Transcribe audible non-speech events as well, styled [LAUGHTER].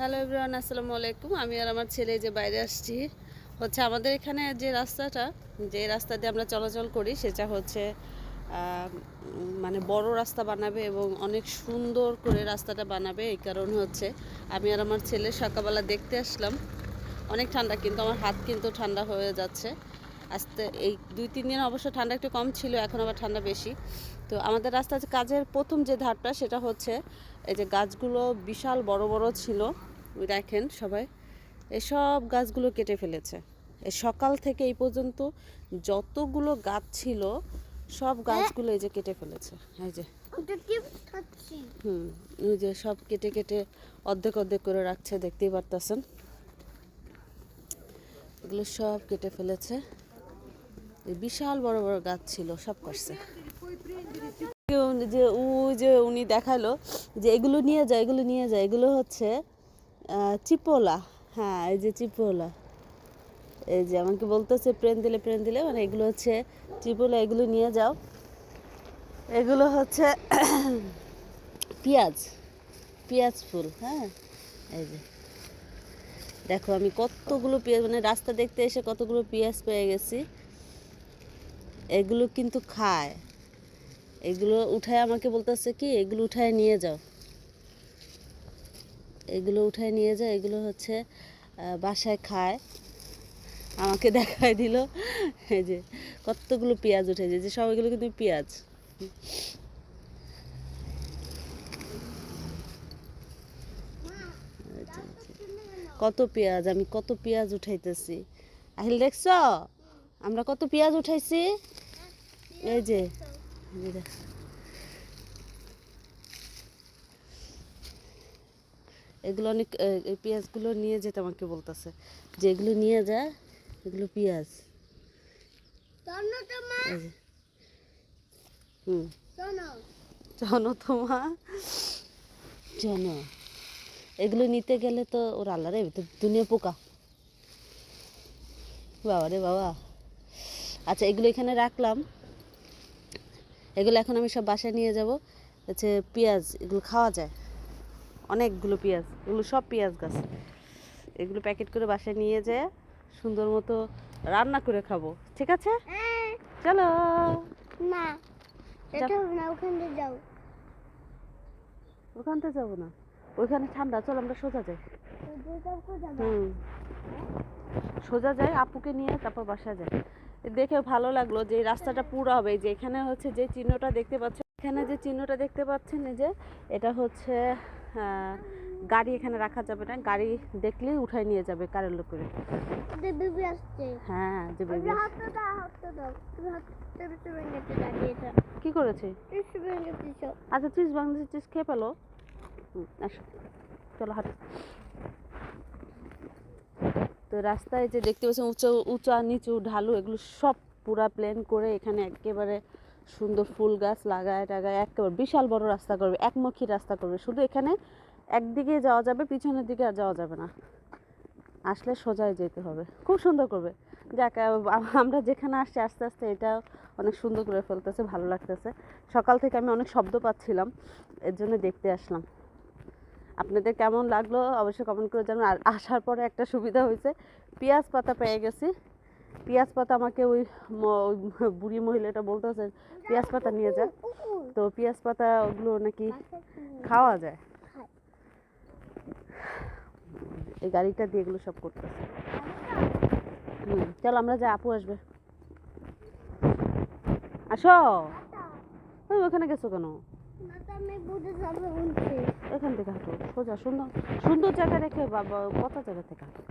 Hello everyone, আসসালামু আলাইকুম। আমি আর আমার ছেলে যে বাইরে আসছি, হচ্ছে আমাদের এখানে যে রাস্তাটা, যে রাস্তা দিয়ে আমরা চলাচল করি, সেটা হচ্ছে মানে বড় রাস্তা বানাবে এবং অনেক সুন্দর করে রাস্তাটা বানাবে, এই কারণে হচ্ছে আমি আর আমার ছেলে সকালবেলা দেখতে আসলাম। অনেক ঠান্ডা, কিন্তু আমার হাত কিন্তু ঠান্ডা হয়ে যাচ্ছে। আস্তে এই দুই, তিন দিন অবশ্য ঠান্ডা একটু কম ছিল, এখন আবার ঠান্ডা বেশি। তো আমাদের রাস্তার কাজের প্রথম যে ধারটা, সেটা হচ্ছে এই যে গাছগুলো বিশাল বড় বড় ছিল। ওই দেখেন সবাই এসব গাছগুলো কেটে ফেলেছে। এই সকাল থেকে এই পর্যন্ত যতগুলো গাছ ছিল সব গাছগুলো এই যে কেটে ফেলেছে। এই যে। হুম ওই যে সব কেটে কেটে অর্ধেক অর্ধেক করে রাখছে দেখতেই পারতেছেন। এগুলো সব কেটে ফেলেছে। এই বিশাল বড় বড় গাছ ছিল সব করছে যে ও যে উনি দেখাল যে এগুলো নিয়ে যায় এগুলো নিয়ে যায় এগুলো হচ্ছে চিপোলা। হ্যাঁ এই যে চিপোলা। এই যে আমাকে বলতেছে প্রেন দিলে প্রেন দিলে। মানে এগুলো হচ্ছে চিপোলা, এগুলো নিয়ে যাও। এগুলো হচ্ছে [COUGHS] পেঁয়াজ পেঁয়াজ ফুল হ্যাঁ? এই যে। দেখো, আমি কতগুলো পেঁয়াজ মানে রাস্তা দেখতে এসে কতগুলো পেঁয়াজ পেয়ে গেছি। এগুলো কিন্তু খায়। এগুলো উঠায়, আমাকে বলতেছে কি, এগুলো উঠায় নিয়ে যাও। এগুলো উঠায় নিয়ে যায়, এগুলো হচ্ছে বাসায় খায় আমাকে [LAUGHS] দেখায় দিল, এই যে কতগুলো পেঁয়াজ উঠেছে যে সব এগুলো কিন্তু পেঁয়াজ। কত পেঁয়াজ, আমি কত পেঁয়াজ উঠাইতেছি আহিল দেখছ আমরা কত পেঁয়াজ উঠাইছি এই যে দেখ। এগুলো অনেক এই পেঁয়াজগুলো নিয়ে যেতে আমাকে বলতেছে যে এগুলো নিয়ে যা এগুলো পেঁয়াজ। হুম। জানো? এগুলো নিতে গেলে তো ওর আল্লাহ রে তো দুনিয়া পোকা। বাবা রে বাবা। আচ্ছা এগুলো এখানে রাখলাম। এগুলো এখন আমি সব বাসায় নিয়ে যাব। হচ্ছে পেঁয়াজ এগুলো খাওয়া যায়। অনেকগুলো পেঁয়াজ এগুলো সব পেঁয়াজ গাছ। এগুলো প্যাকেট করে বাসায় নিয়ে যেয়ে সুন্দর মতো রান্না করে খাব ঠিক আছে? চলো। না ওখান যাও। ওখানতে যাব না। ওইখানে ঠান্ডা চল আমরা সোজা যাই। হুম। সোজা যাই আপুকে নিয়ে তারপর বাসা যাই। দেখে ভালো লাগল যে রাস্তাটা পুরো হবে। যে এখানে হচ্ছে যে চিহ্নটা দেখতে পাচ্ছেন এখানে যে চিহ্নটা দেখতে পাচ্ছেন এই যে এটা হচ্ছে গাড়ি এখানে রাখা যাবে না গাড়ি দেখলেই উঠাই নিয়ে যাবে কারের লোকের। হ্যাঁ যে দাঁড়িয়েছে কি করেছে? আচ্ছা চিজ বাংলাদেশি চিজ খেয়ে পেল চলো হাঁটো। তো রাস্তায় যে দেখতে পাচ্ছেন উঁচু উঁচা নিচু ঢালু এগুলো সব পুরা প্লেন করে এখানে একেবারে সুন্দর ফুল গাছ লাগায় টাগায়, একেবারে বিশাল বড় রাস্তা করবে, একমুখী রাস্তা করবে। শুধু এখানে একদিকে যাওয়া যাবে, পিছনের দিকে আর যাওয়া যাবে না। আসলে সোজায় যেতে হবে। খুব সুন্দর করবে। যাক আমরা যেখানে আসছি আস্তে আস্তে এটা অনেক সুন্দর করে ফেলতেছে, ভালো লাগতেছে। সকাল থেকে আমি অনেক শব্দ পাচ্ছিলাম, এর জন্য দেখতে আসলাম। আপনাদের কেমন লাগল? অবশ্যই কমেন্ট করে জানান আর আসার পরে একটা সুবিধা হয়েছে, পেঁয়াজ পাতা পেয়ে গেছি। পেঁয়াজ পাতা আমাকে ওই বুড়ি মহিলাটা বলতেছে, পেঁয়াজ পাতা নিয়ে যা। তো পেঁয়াজ পাতা ওগুলো নাকি খাওয়া যায়। এই গাড়িটা দিয়ে এগুলো সব করতেছে। চল আমরা যাই, আপু আসবে। আসো। ওই ওখানে গেছো কেন? এখান থেকে হাঁটো। সোজা, সুন্দর সুন্দর জায়গা রেখে বাবা কত জায়গা থেকে হাঁটো।